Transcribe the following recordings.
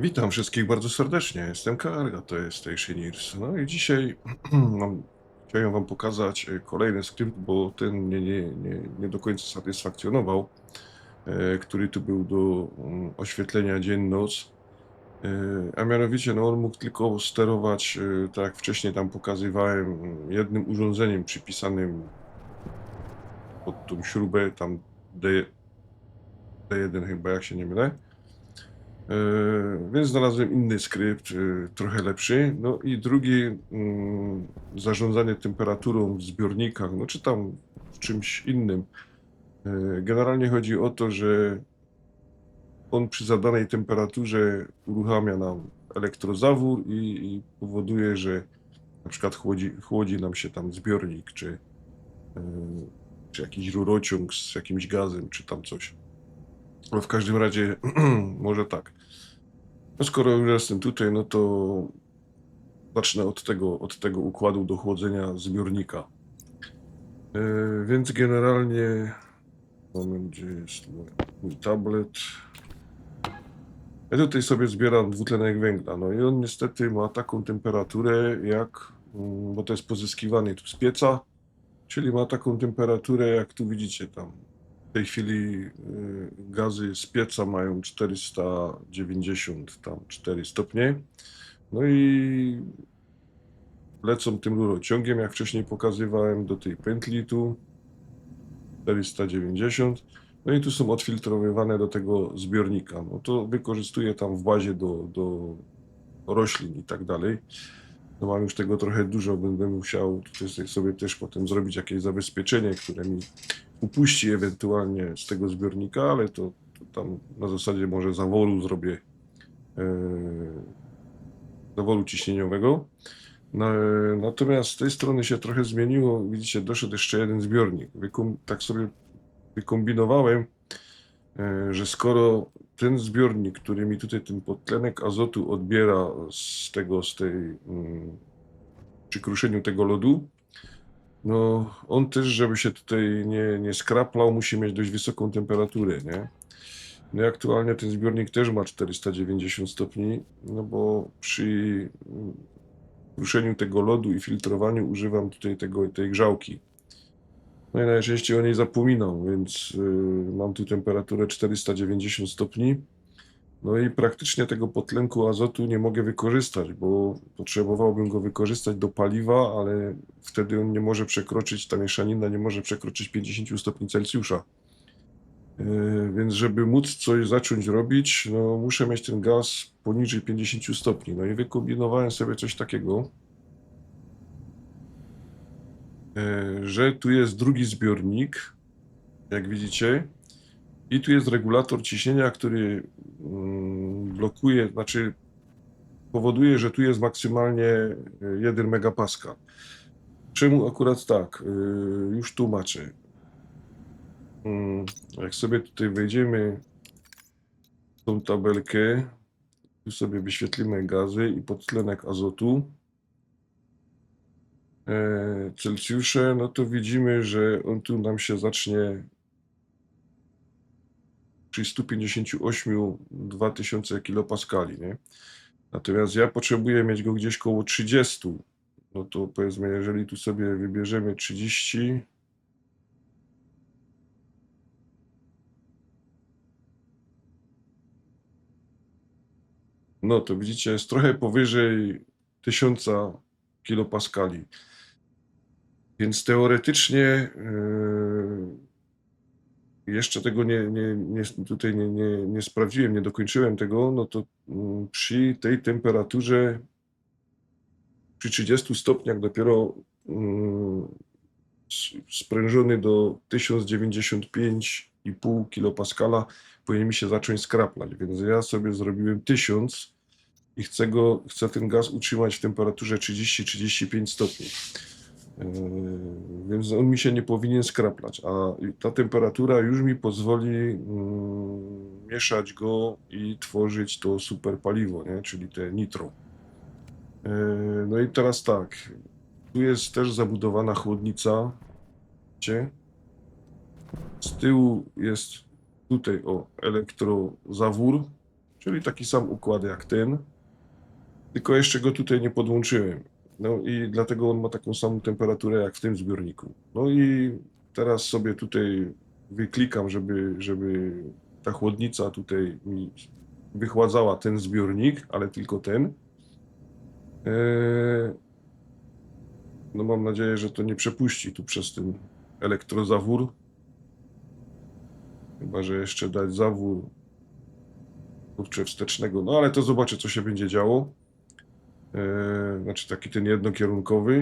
Witam wszystkich bardzo serdecznie. Jestem Karga, to jest Station Ears. No i dzisiaj mam, chciałem Wam pokazać e, kolejny skrypt, bo ten mnie nie, nie, nie do końca satysfakcjonował, e, który tu był do mm, oświetlenia dzień-noc. E, A mianowicie, no on mógł tylko sterować, e, tak jak wcześniej tam pokazywałem, jednym urządzeniem przypisanym pod tą śrubę, tam D, D1 chyba, jak się nie mylę. E, Więc znalazłem inny skrypt, e, trochę lepszy. No i drugi, mm, zarządzanie temperaturą w zbiornikach, no czy tam w czymś innym. E, Generalnie chodzi o to, że on przy zadanej temperaturze uruchamia nam elektrozawór i, i powoduje, że na przykład chłodzi, chłodzi nam się tam zbiornik, czy, czy jakiś rurociąg z jakimś gazem, czy tam coś. No w każdym razie, może tak. No skoro już jestem tutaj, no to zacznę od tego, od tego układu do chłodzenia zbiornika. E, więc generalnie, moment, gdzie jest mój, tablet. Ja tutaj sobie zbieram dwutlenek węgla, no i on niestety ma taką temperaturę jak, mm, bo to jest pozyskiwany tu z pieca, czyli ma taką temperaturę jak tu widzicie tam. W tej chwili y, gazy z pieca mają 490 tam 4 stopnie. No i lecą tym rurociągiem, jak wcześniej pokazywałem, do tej pętli tu 490. No i tu są odfiltrowywane do tego zbiornika. No to wykorzystuję tam w bazie do, do roślin i tak dalej. No mam już tego trochę dużo, będę musiał sobie też potem zrobić jakieś zabezpieczenie, które mi upuści ewentualnie z tego zbiornika, ale to, to tam na zasadzie może zaworu zrobię e, zaworu ciśnieniowego. No, e, natomiast z tej strony się trochę zmieniło. Widzicie, doszedł jeszcze jeden zbiornik. Wykom, tak sobie wykombinowałem, że skoro ten zbiornik, który mi tutaj ten podtlenek azotu odbiera z tego, z tej, mm, przy kruszeniu tego lodu, no on też, żeby się tutaj nie, nie skraplał, musi mieć dość wysoką temperaturę, nie? No i aktualnie ten zbiornik też ma 490 stopni, no bo przy mm, kruszeniu tego lodu i filtrowaniu używam tutaj tego, tej grzałki. No i najczęściej o niej zapominam, więc y, mam tu temperaturę 490 stopni. No i praktycznie tego potlenku azotu nie mogę wykorzystać, bo potrzebowałbym go wykorzystać do paliwa, ale wtedy on nie może przekroczyć, ta mieszanina nie może przekroczyć 50 stopni Celsjusza. Yy, Więc żeby móc coś zacząć robić, no muszę mieć ten gaz poniżej 50 stopni. No i wykombinowałem sobie coś takiego, że tu jest drugi zbiornik, jak widzicie, i tu jest regulator ciśnienia, który mm, blokuje, znaczy powoduje, że tu jest maksymalnie y, 1 megapascal. Czemu akurat tak? Y, Już tłumaczę. Mm, Jak sobie tutaj wejdziemy w tą tabelkę, tu sobie wyświetlimy gazy i podtlenek azotu, e, Celsjusze, no to widzimy, że on tu nam się zacznie przy 158 2000 kilopaskali, nie? Natomiast ja potrzebuję mieć go gdzieś koło 30. No to powiedzmy, jeżeli tu sobie wybierzemy 30, no to widzicie, jest trochę powyżej 1000 kilopaskali. Więc teoretycznie yy, jeszcze tego nie, nie, nie, tutaj nie, nie, nie sprawdziłem, nie dokończyłem tego, no to mm, przy tej temperaturze, przy 30 stopniach dopiero mm, sprężony do 1095,5 kilopaskala powinien mi się zacząć skraplać, więc ja sobie zrobiłem 1000 i chcę, go, chcę ten gaz utrzymać w temperaturze 30-35 stopni. Yy, Więc on mi się nie powinien skraplać, a ta temperatura już mi pozwoli mm, mieszać go i tworzyć to super paliwo, nie? czyli te nitro. Yy, No i teraz tak, tu jest też zabudowana chłodnica, widzicie? Z tyłu jest tutaj o elektrozawór, Czyli taki sam układ jak ten, tylko jeszcze go tutaj nie podłączyłem. No i dlatego on ma taką samą temperaturę jak w tym zbiorniku. No i teraz sobie tutaj wyklikam, żeby, żeby ta chłodnica tutaj mi wychładzała ten zbiornik, ale tylko ten. Eee, No mam nadzieję, że to nie przepuści tu przez ten elektrozawór. Chyba, że jeszcze dać zawór kurczę wstecznego. No ale to zobaczę, co się będzie działo. Eee, znaczy taki ten jednokierunkowy.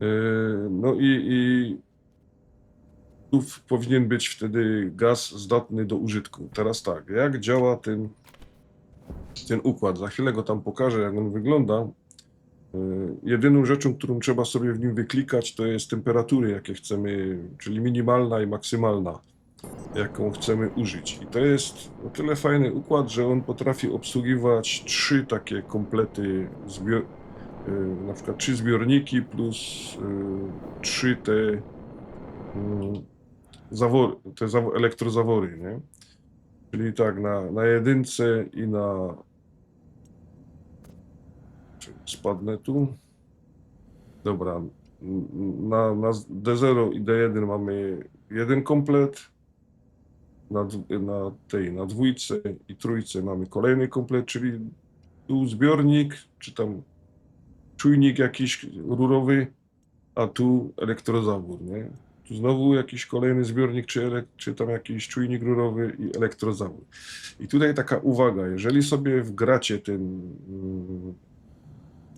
Eee, no i, i tu powinien być wtedy gaz zdatny do użytku. Teraz tak, jak działa ten, ten układ? Za chwilę go tam pokażę, jak on wygląda. Eee, Jedyną rzeczą, którą trzeba sobie w nim wyklikać, to jest temperatury, jakie chcemy, czyli minimalna i maksymalna, jaką chcemy użyć. I to jest o tyle fajny układ, że on potrafi obsługiwać trzy takie komplety, zbior, y, na przykład trzy zbiorniki plus y, trzy te, y, zawory, te zawo- elektrozawory, nie? Czyli tak, na, na jedynce i na spadnę tu. Dobra. Na, na D0 i D1 mamy jeden komplet. Na, na tej, na dwójce i trójce mamy kolejny komplet, czyli tu zbiornik, czy tam czujnik jakiś rurowy, a tu elektrozawór, nie? Tu znowu jakiś kolejny zbiornik, czy, elek, czy tam jakiś czujnik rurowy i elektrozawór. I tutaj taka uwaga, jeżeli sobie wgracie ten, mm,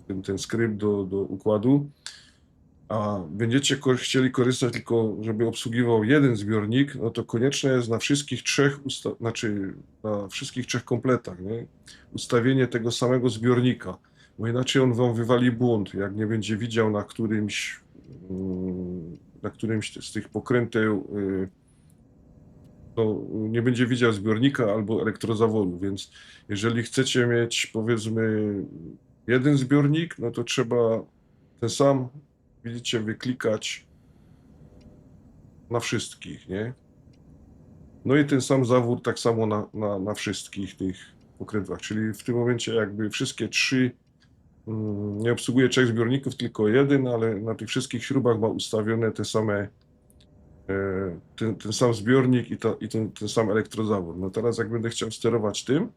ten, ten skrypt do, do układu, a będziecie chcieli korzystać tylko, żeby obsługiwał jeden zbiornik, no to konieczne jest na wszystkich trzech, znaczy na wszystkich trzech kompletach, nie? ustawienie tego samego zbiornika, bo inaczej on wam wywali błąd, jak nie będzie widział na którymś, mm, na którymś z tych pokręteł, y, to nie będzie widział zbiornika albo elektrozaworu, więc jeżeli chcecie mieć powiedzmy jeden zbiornik, no to trzeba ten sam, widzicie, wyklikać na wszystkich, nie? No i ten sam zawór tak samo na, na, na wszystkich tych pokrętłach, czyli w tym momencie jakby wszystkie trzy, mm, nie obsługuje trzech zbiorników, tylko jeden, ale na tych wszystkich śrubach ma ustawione te same, e, ten, ten sam zbiornik i, ta, i ten, ten sam elektrozawór. No teraz jak będę chciał sterować tym,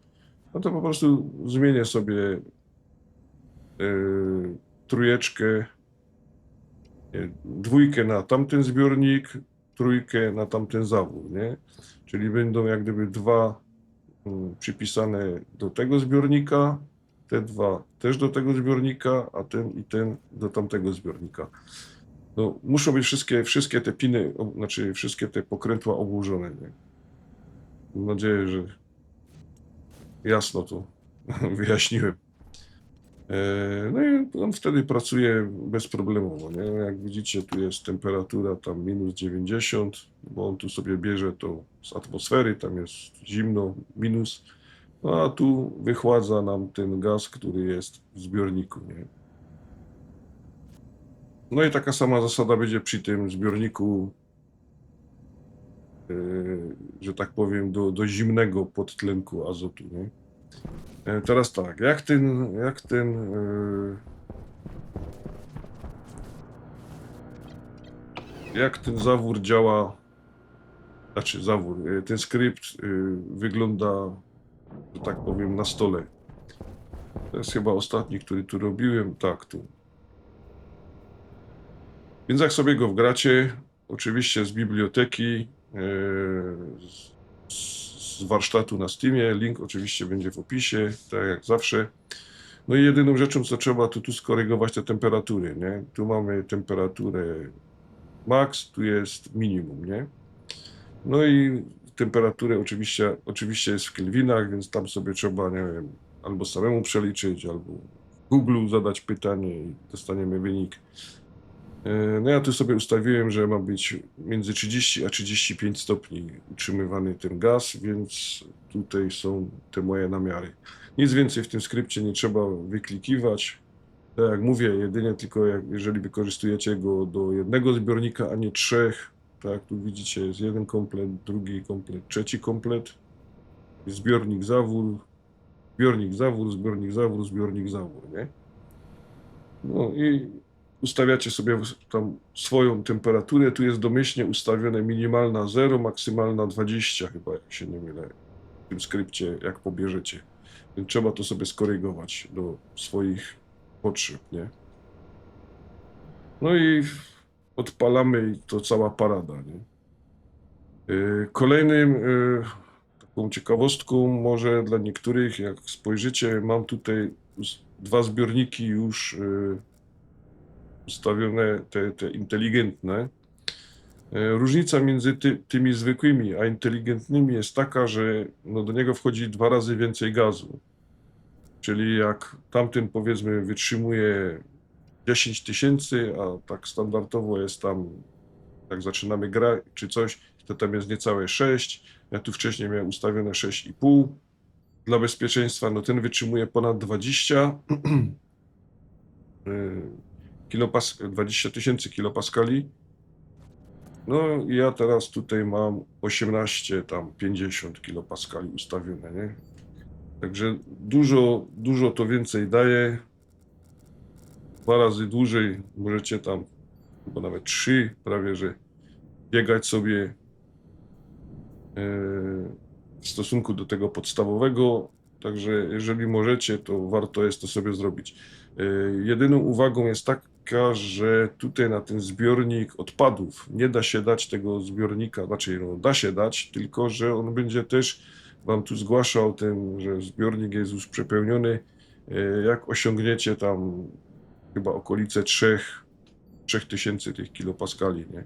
no to po prostu zmienię sobie e, trójeczkę, nie, dwójkę na tamten zbiornik, trójkę na tamten zawór, nie? Czyli będą jak gdyby dwa mm, przypisane do tego zbiornika, te dwa też do tego zbiornika, a ten i ten do tamtego zbiornika. No, muszą być wszystkie, wszystkie te piny, znaczy wszystkie te pokrętła obłożone, nie? Mam nadzieję, że jasno to wyjaśniłem. E, No i on wtedy pracuje bezproblemowo, nie? Jak widzicie, tu jest temperatura tam minus 90, bo on tu sobie bierze to z atmosfery, tam jest zimno, minus, no a tu wychładza nam ten gaz, który jest w zbiorniku, nie? No i taka sama zasada będzie przy tym zbiorniku, e, że tak powiem, do, do zimnego podtlenku azotu, nie? E, Teraz tak, jak ten, jak ten, e, jak ten zawór działa, znaczy zawór, e, ten skrypt wygląda, że tak powiem, na stole. To jest chyba ostatni, który tu robiłem, tak, tu. Więc jak sobie go wgracie, oczywiście z biblioteki, z, z warsztatu na Steamie, link oczywiście będzie w opisie, tak jak zawsze. No i jedyną rzeczą, co trzeba, to tu skorygować te temperatury, nie? Tu mamy temperaturę max, tu jest minimum, nie? No i temperaturę oczywiście, oczywiście jest w kelwinach, więc tam sobie trzeba, nie wiem, albo samemu przeliczyć, albo Google zadać pytanie i dostaniemy wynik. E, No ja tu sobie ustawiłem, że ma być między 30 a 35 stopni utrzymywany ten gaz, więc tutaj są te moje namiary. Nic więcej w tym skrypcie nie trzeba wyklikiwać. Tak jak mówię, jedynie tylko jak, jeżeli wykorzystujecie go do jednego zbiornika, a nie trzech, tak, tu widzicie, jest jeden komplet, drugi komplet, trzeci komplet, zbiornik, zawór, zbiornik zawór, zbiornik zawór, zbiornik zawór, nie? No i ustawiacie sobie tam swoją temperaturę. Tu jest domyślnie ustawione minimalna 0, maksymalna 20 chyba, jak się nie mylę, w tym skrypcie, jak pobierzecie. Więc trzeba to sobie skorygować do swoich potrzeb, nie? No i odpalamy i to cała parada, nie? Yy, Kolejnym yy, taką ciekawostką może dla niektórych, jak spojrzycie, mam tutaj dwa zbiorniki już yy, ustawione, te, te inteligentne. Yy, Różnica między ty, tymi zwykłymi a inteligentnymi jest taka, że no, do niego wchodzi dwa razy więcej gazu. Czyli jak tamten powiedzmy wytrzymuje 10 tysięcy, a tak standardowo jest tam, jak zaczynamy grać czy coś, to tam jest niecałe 6. Ja tu wcześniej miałem ustawione 6,5 dla bezpieczeństwa. No ten wytrzymuje ponad 20 y, kilopas 20 tysięcy kilopaskali. No i ja teraz tutaj mam 18, tam 50 kilopaskali ustawione, nie? Także dużo, dużo to więcej daje. Dwa razy dłużej możecie tam, chyba nawet trzy prawie, że biegać sobie e, w stosunku do tego podstawowego. Także jeżeli możecie, to warto jest to sobie zrobić. E, Jedyną uwagą jest taka, że tutaj na ten zbiornik odpadów nie da się dać tego zbiornika, znaczy no, da się dać, tylko że on będzie też Wam tu zgłaszał ten, że zbiornik jest już przepełniony. E, Jak osiągniecie tam chyba okolice 3, 3000 tych kilopaskali, nie?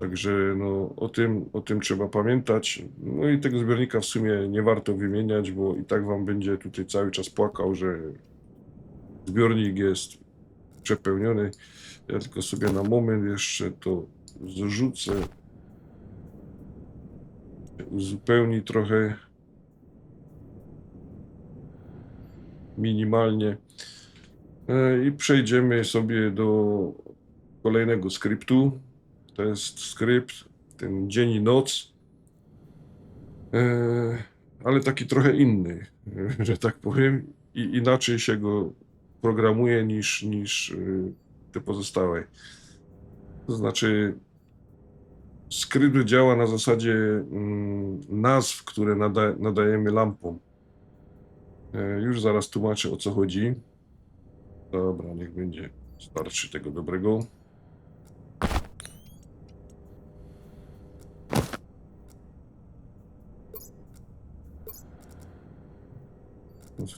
Także no, o, tym, o tym trzeba pamiętać. No i tego zbiornika w sumie nie warto wymieniać, bo i tak wam będzie tutaj cały czas płakał, że zbiornik jest przepełniony. Ja tylko sobie na moment jeszcze to zrzucę. Uzupełni trochę minimalnie. E, I przejdziemy sobie do kolejnego skryptu. To jest skrypt, ten dzień i noc, e, ale taki trochę inny, że tak powiem, i inaczej się go programuje niż, niż e, te pozostałe. To znaczy, skrypt działa na zasadzie mm, nazw, które nada, nadajemy lampom. E, Już zaraz tłumaczę o co chodzi. Dobra, niech będzie. Starczy tego dobrego.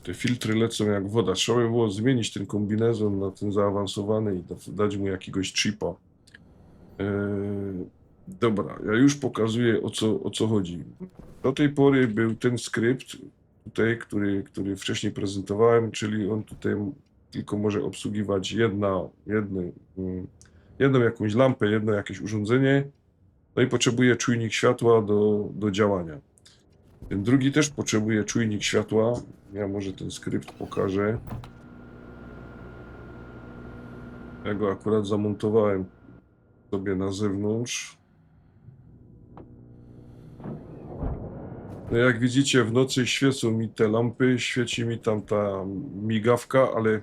Te filtry lecą jak woda. Trzeba by było zmienić ten kombinezon na ten zaawansowany i da- dać mu jakiegoś chipa. Eee, dobra, ja już pokazuję o co, o co chodzi. Do tej pory był ten skrypt tutaj, który, który wcześniej prezentowałem, czyli on tutaj tylko może obsługiwać jedna, jedny, mm, jedną jakąś lampę, jedno jakieś urządzenie, no i potrzebuje czujnik światła do, do działania. Ten drugi też potrzebuje czujnik światła. Ja może ten skrypt pokażę. Ja go akurat zamontowałem sobie na zewnątrz. No jak widzicie, w nocy świecą mi te lampy, świeci mi tam ta migawka, ale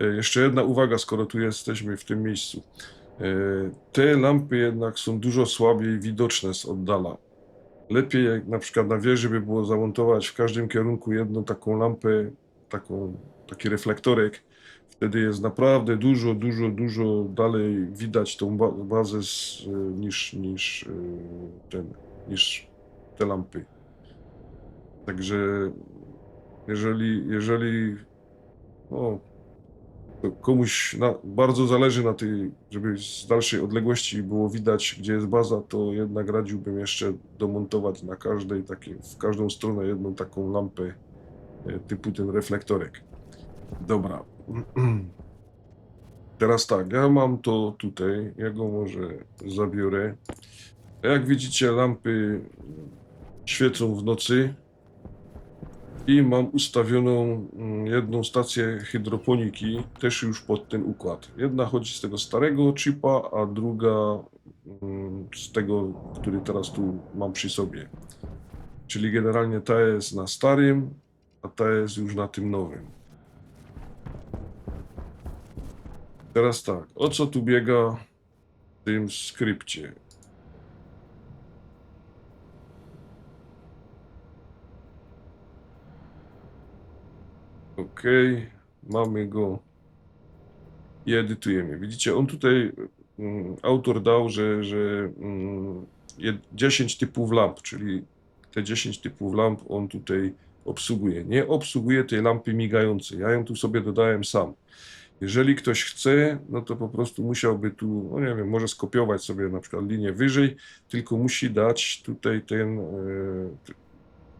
e, jeszcze jedna uwaga, skoro tu jesteśmy w tym miejscu. E, Te lampy jednak są dużo słabiej widoczne z oddala. Lepiej jak na przykład na wieży by było zamontować w każdym kierunku jedną taką lampę, taką, taki reflektorek. Wtedy jest naprawdę dużo, dużo, dużo dalej widać tą ba- bazę z, e, niż, niż, e, ten, niż te lampy. Także jeżeli, jeżeli o, to komuś na, bardzo zależy na tej, żeby z dalszej odległości było widać, gdzie jest baza, to jednak radziłbym jeszcze domontować na każdej takiej, w każdą stronę jedną taką lampę e, typu ten reflektorek. Dobra. Teraz tak, ja mam to tutaj, ja go może zabiorę. Jak widzicie, lampy świecą w nocy i mam ustawioną mm, jedną stację hydroponiki, też już pod ten układ. Jedna chodzi z tego starego chipa, a druga mm, z tego, który teraz tu mam przy sobie. Czyli generalnie ta jest na starym, a ta jest już na tym nowym. Teraz tak, o co tu biega w tym skrypcie? Ok, mamy go i edytujemy. Widzicie, on tutaj, mm, autor dał, że, że mm, jed- 10 typów lamp, czyli te 10 typów lamp on tutaj obsługuje. Nie obsługuje tej lampy migającej. Ja ją tu sobie dodałem sam. Jeżeli ktoś chce, no to po prostu musiałby tu, no nie wiem, może skopiować sobie na przykład linię wyżej, tylko musi dać tutaj ten, e,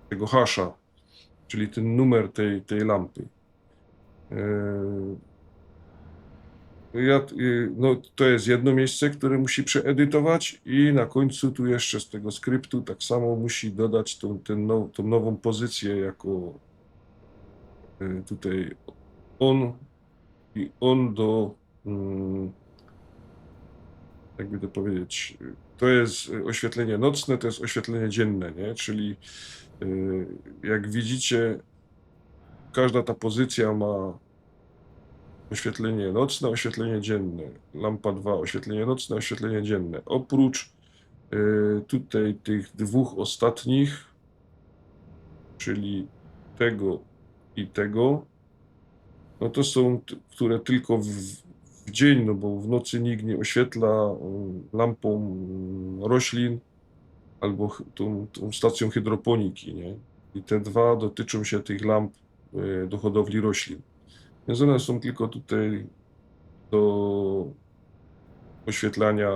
tego hasza, czyli ten numer tej, tej lampy. E, Ja, y, no, to jest jedno miejsce, które musi przeedytować i na końcu tu jeszcze z tego skryptu tak samo musi dodać tą, ten now, tą nową pozycję jako y, tutaj on i on do mm, jakby to powiedzieć, to jest oświetlenie nocne, to jest oświetlenie dzienne, nie? Czyli jak widzicie, każda ta pozycja ma oświetlenie nocne, oświetlenie dzienne. Lampa 2, oświetlenie nocne, oświetlenie dzienne. Oprócz y, tutaj tych dwóch ostatnich, czyli tego i tego, no to są, które tylko w, w dzień, no bo w nocy nikt nie oświetla y, lampą y, roślin albo tą, tą stacją hydroponiki, nie? I te dwa dotyczą się tych lamp y, do hodowli roślin. Więc one są tylko tutaj do oświetlania.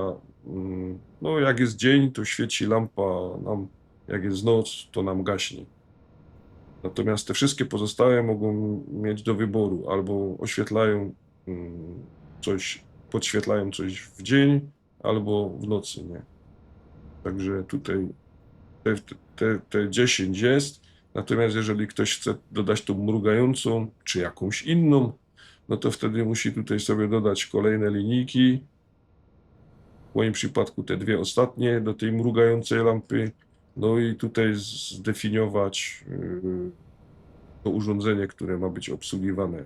mm, No, jak jest dzień, to świeci lampa nam, jak jest noc, to nam gaśnie. Natomiast te wszystkie pozostałe mogą mieć do wyboru albo oświetlają mm, coś, podświetlają coś w dzień, albo w nocy, nie? Także tutaj te, te, te 10 jest. Natomiast jeżeli ktoś chce dodać tą mrugającą, czy jakąś inną, no to wtedy musi tutaj sobie dodać kolejne linijki. W moim przypadku te dwie ostatnie do tej mrugającej lampy. No i tutaj zdefiniować yy, to urządzenie, które ma być obsługiwane.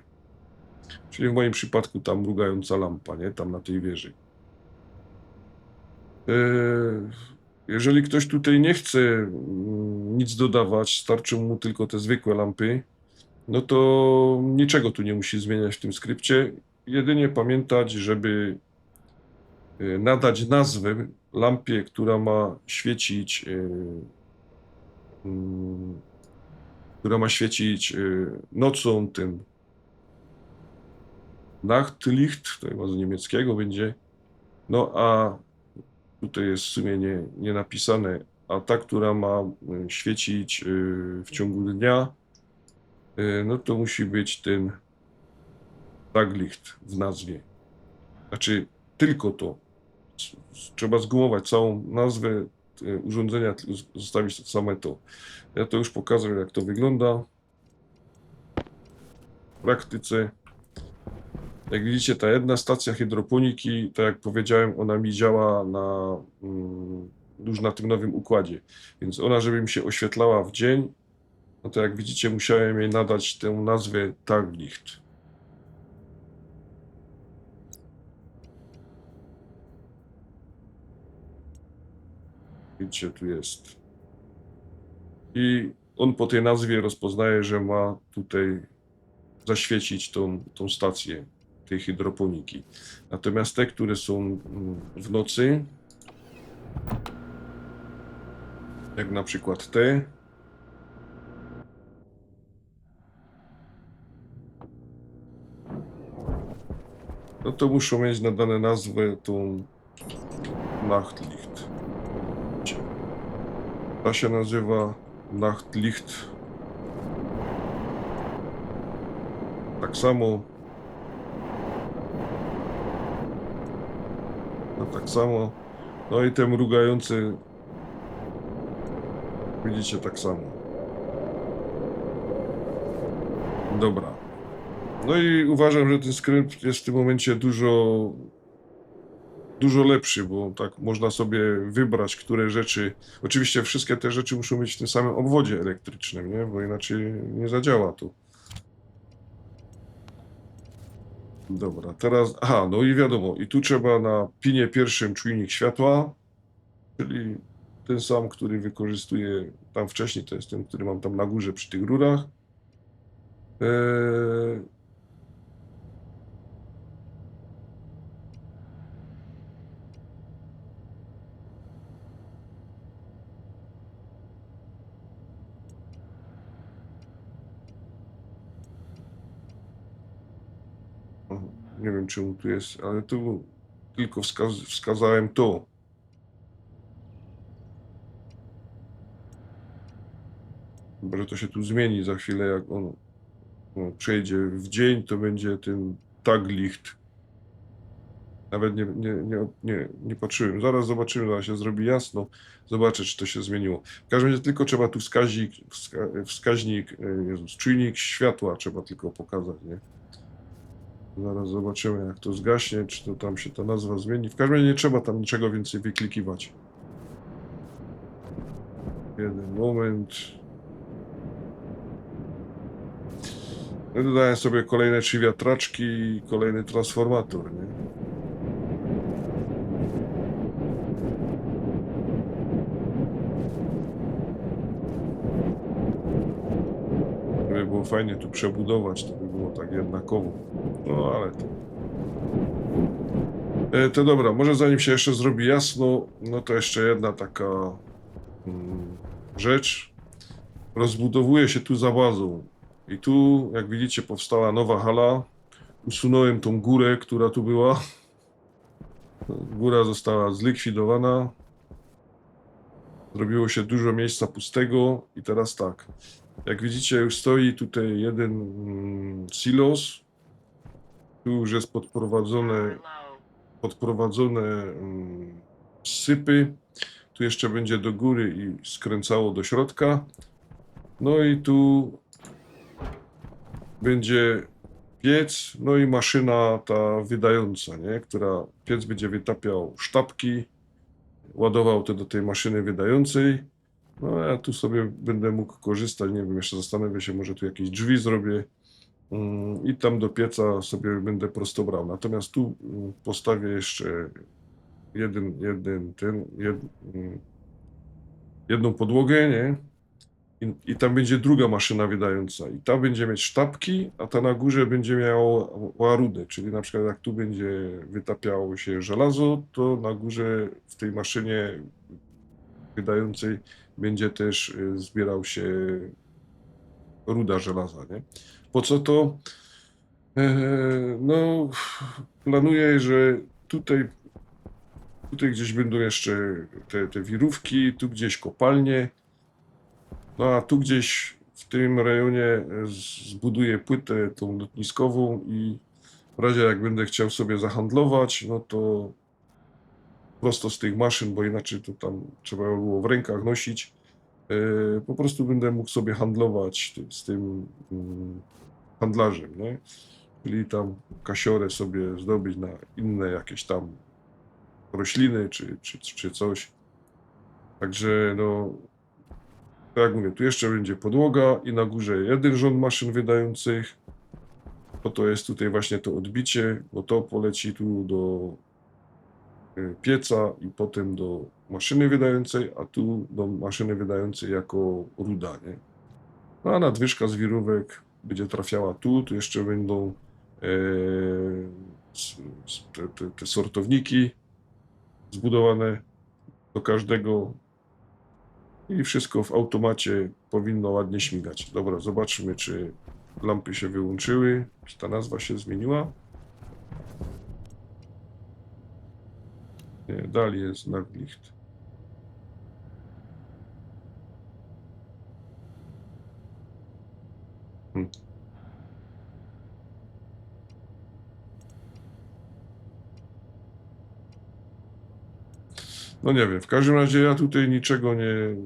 Czyli w moim przypadku ta mrugająca lampa, nie? Tam na tej wieży. Yy, jeżeli ktoś tutaj nie chce mm, nic dodawać, starczą mu tylko te zwykłe lampy, no to niczego tu nie musi zmieniać w tym skrypcie. Jedynie pamiętać, żeby y, nadać nazwę lampie, która ma świecić, y, mm, która ma świecić y, nocą, tym Nachtlicht, to chyba z niemieckiego będzie. No a tutaj jest w sumie nie, nie napisane, a ta, która ma y, świecić y, w ciągu dnia, y, no to musi być ten Taglicht w nazwie. Znaczy tylko to. Trzeba zgumować całą nazwę urządzenia, zostawić same to. Ja to już pokażę, jak to wygląda w praktyce. Jak widzicie, ta jedna stacja hydroponiki, tak jak powiedziałem, ona mi działa na, mm, już na tym nowym układzie. Więc ona, żeby mi się oświetlała w dzień, no to jak widzicie, musiałem jej nadać tę nazwę Taglicht. Widzicie, tu jest. I on po tej nazwie rozpoznaje, że ma tutaj zaświecić tą, tą stację tej hydroponiki. Natomiast te, które są mm, w nocy, jak na przykład te, no to muszą mieć nadane nazwę tą Nachtlicht. Ta się nazywa Nachtlicht. Tak samo. No tak samo. No i te mrugające. Widzicie tak samo. Dobra. No i uważam, że ten skrypt jest w tym momencie dużo dużo lepszy, bo tak można sobie wybrać, które rzeczy. Oczywiście wszystkie te rzeczy muszą być w tym samym obwodzie elektrycznym, nie? Bo inaczej nie zadziała to. Dobra, teraz. Aha, no i wiadomo, i tu trzeba na pinie pierwszym czujnik światła, czyli ten sam, który wykorzystuję tam wcześniej, to jest ten, który mam tam na górze przy tych rurach. Eee, Nie wiem, czemu tu jest, ale tu tylko wskaz wskazałem to. Chyba, że to się tu zmieni za chwilę, jak on no, przejdzie w dzień, to będzie ten taglicht. Nawet nie, nie, nie, nie, nie patrzyłem. Zaraz zobaczymy, zaraz się zrobi jasno. Zobaczę, czy to się zmieniło. W każdym razie tylko trzeba tu wskaźnik, wska, wskaźnik e, Jezus, czujnik światła trzeba tylko pokazać, nie? Zaraz zobaczymy, jak to zgaśnie, czy to tam się ta nazwa zmieni. W każdym razie nie trzeba tam niczego więcej wyklikiwać. Jeden moment. Dodałem sobie kolejne trzy wiatraczki i kolejny transformator, nie? Fajnie tu przebudować, to by było tak jednakowo. No ale to. E, to dobra, może zanim się jeszcze zrobi jasno, no to jeszcze jedna taka mm, rzecz. Rozbudowuje się tu za bazą. I tu, jak widzicie, powstała nowa hala. Usunąłem tą górę, która tu była. Góra została zlikwidowana. Zrobiło się dużo miejsca pustego i teraz tak. Jak widzicie, już stoi tutaj jeden mm, silos. Tu już jest podprowadzone, podprowadzone mm, sypy. Tu jeszcze będzie do góry i skręcało do środka. No i tu będzie piec, no i maszyna ta wydająca, nie? która piec będzie wytapiał sztabki, ładował to do tej maszyny wydającej. No ja tu sobie będę mógł korzystać, nie wiem, jeszcze zastanowię się, może tu jakieś drzwi zrobię mm, i tam do pieca sobie będę prosto brał. Natomiast tu mm, postawię jeszcze jeden, jeden, ten, jed, mm, jedną podłogę, nie? I, I tam będzie druga maszyna wydająca. I ta będzie mieć sztabki, a ta na górze będzie miała rudę. Czyli na przykład jak tu będzie wytapiało się żelazo, to na górze w tej maszynie wydającej będzie też y, zbierał się ruda żelaza, nie? Po co to? E, No, planuję, że tutaj, tutaj gdzieś będą jeszcze te, te wirówki, tu gdzieś kopalnie, no a tu gdzieś w tym rejonie e, zbuduję płytę tą lotniskową i w razie jak będę chciał sobie zahandlować, no to prosto z tych maszyn, bo inaczej to tam trzeba by było w rękach nosić. e, Po prostu będę mógł sobie handlować z tym mm, handlarzem, nie? Czyli tam kasiorę sobie zdobyć na inne jakieś tam rośliny czy, czy, czy coś. Także no, jak mówię, tu jeszcze będzie podłoga i na górze jeden rząd maszyn wydających. Po to jest tutaj właśnie to odbicie, bo to poleci tu do pieca i potem do maszyny wydającej, a tu do maszyny wydającej jako ruda, nie? No a nadwyżka z wirówek będzie trafiała tu, tu jeszcze będą e, te, te, te sortowniki zbudowane do każdego i wszystko w automacie powinno ładnie śmigać. Dobra, zobaczmy, czy lampy się wyłączyły, czy ta nazwa się zmieniła. Dalej jest Naglicht. Hmm. No nie wiem, w każdym razie ja tutaj niczego nie,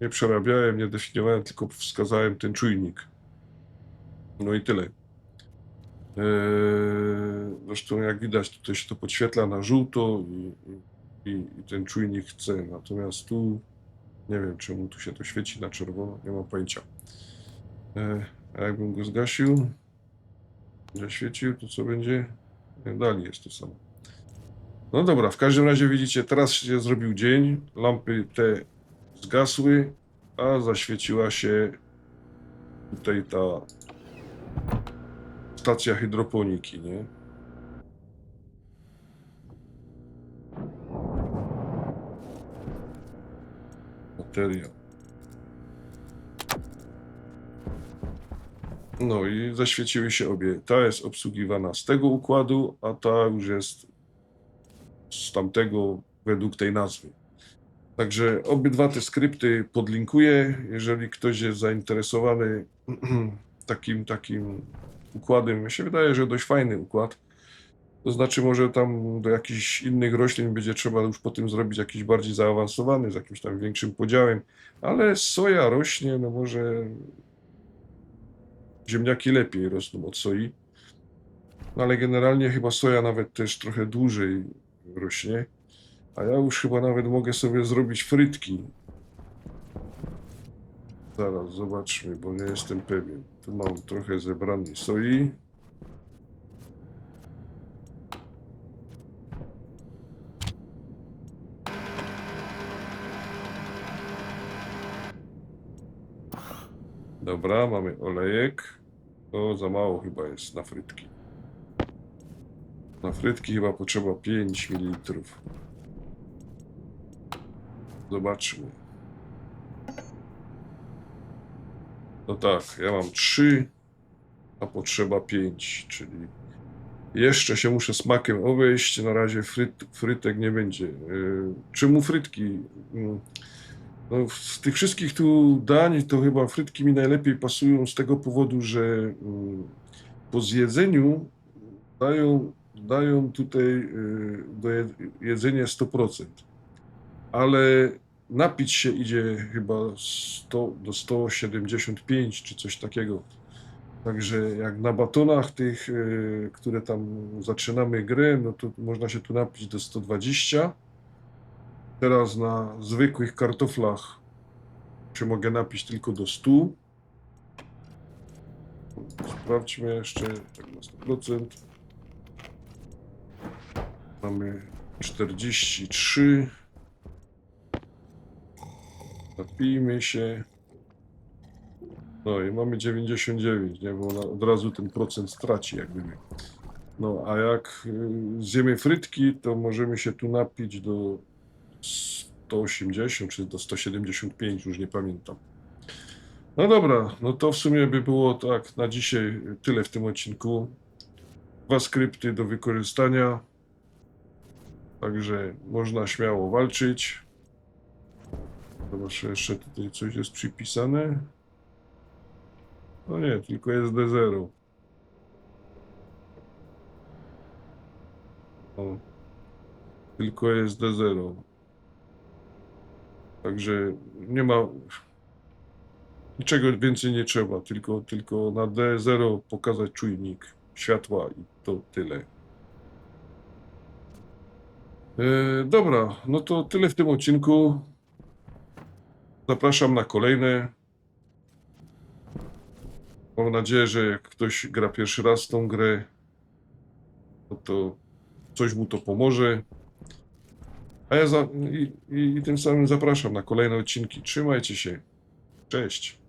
nie przerabiałem, nie definiowałem, tylko wskazałem ten czujnik. No i tyle. Eee, Zresztą jak widać tutaj się to podświetla na żółto i, i, i ten czujnik chce. Natomiast tu nie wiem czemu tu się to świeci na czerwono, nie mam pojęcia. Eee, A jakbym go zgasił, zaświecił, to co będzie? Dalej jest to samo. No dobra, w każdym razie widzicie, teraz się zrobił dzień, lampy te zgasły, a zaświeciła się tutaj ta stacja hydroponiki, nie? Bateria. No i zaświeciły się obie. Ta jest obsługiwana z tego układu, a ta już jest z tamtego według tej nazwy. Także obydwa te skrypty podlinkuję. Jeżeli ktoś jest zainteresowany takim, takim układem, mi się wydaje, że dość fajny układ. To znaczy, może tam do jakichś innych roślin będzie trzeba już po tym zrobić jakiś bardziej zaawansowany, z jakimś tam większym podziałem, ale soja rośnie, no może ziemniaki lepiej rosną od soi. No ale generalnie chyba soja nawet też trochę dłużej rośnie. A ja już chyba nawet mogę sobie zrobić frytki. Zaraz zobaczmy, bo nie jestem pewien. Tu mam trochę zebranej soi. Dobra, mamy olejek. To za mało chyba jest na frytki. Na frytki chyba potrzeba 5 ml. Zobaczmy. No tak, ja mam 3, a potrzeba 5, czyli jeszcze się muszę smakiem obejść. Na razie fryt, frytek nie będzie. Yy, czemu frytki? Mm, No, z tych wszystkich tu dań, to chyba frytki mi najlepiej pasują z tego powodu, że mm, po zjedzeniu dają, dają tutaj y, do je- jedzenia 100%. Ale napić się idzie chyba 100 do 175 czy coś takiego. Także jak na batonach tych, y, które tam zaczynamy grę, no to można się tu napić do 120. Teraz na zwykłych kartoflach się mogę napić tylko do 100. Sprawdźmy jeszcze tak na 100%. Mamy 43. Napijmy się. No i mamy 99, nie? Bo ona od razu ten procent straci, jak gdyby. No, a jak y, zjemy frytki, to możemy się tu napić do 180 czy do 175, już nie pamiętam. No dobra, no to w sumie by było tak na dzisiaj tyle w tym odcinku. Dwa skrypty do wykorzystania. Także można śmiało walczyć. Zobaczę, jeszcze tutaj coś jest przypisane. No nie, tylko jest D0. O, tylko jest D0. Także nie ma. Niczego więcej nie trzeba, tylko, tylko na D0 pokazać czujnik światła i to tyle. E, dobra, no to tyle w tym odcinku. Zapraszam na kolejne. Mam nadzieję, że jak ktoś gra pierwszy raz tą grę, no to coś mu to pomoże. A ja za, i, i, i tym samym zapraszam na kolejne odcinki. Trzymajcie się. Cześć.